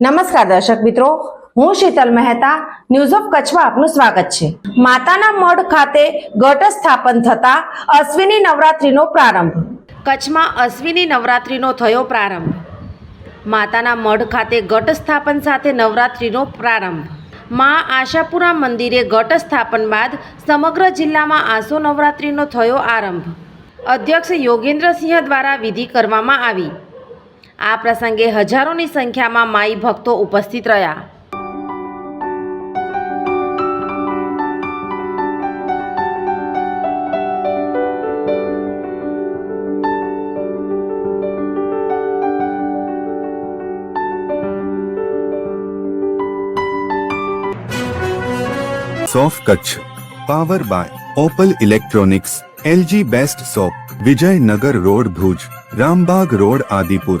નમસ્કાર દર્શક મિત્રો, હું શીતલ મહેતા ન્યૂઝ ઓફ કચ્છમાં આપનું સ્વાગત છે. માતાના મઢ ખાતે ઘટ સ્થાપન થતા અશ્વિની નવરાત્રિનો પ્રારંભ. કચ્છમાં અશ્વિની નવરાત્રિનો થયો પ્રારંભ. માતાના મઢ ખાતે ઘટ સ્થાપન સાથે નવરાત્રિનો પ્રારંભ. મા આશાપુરા મંદિરે ઘટ સ્થાપન બાદ સમગ્ર જિલ્લામાં આસો નવરાત્રિનો થયો આરંભ. અધ્યક્ષ યોગેન્દ્રસિંહ દ્વારા વિધિ કરવામાં આવી. આ પ્રસંગે હજારોની સંખ્યામાં માઈ ભક્તો ઉપસ્થિત રહ્યા. સોફ Kutch, power by Opal electronics, LG best shop Vijaynagar road Bhuj, Rambagh road Adipur.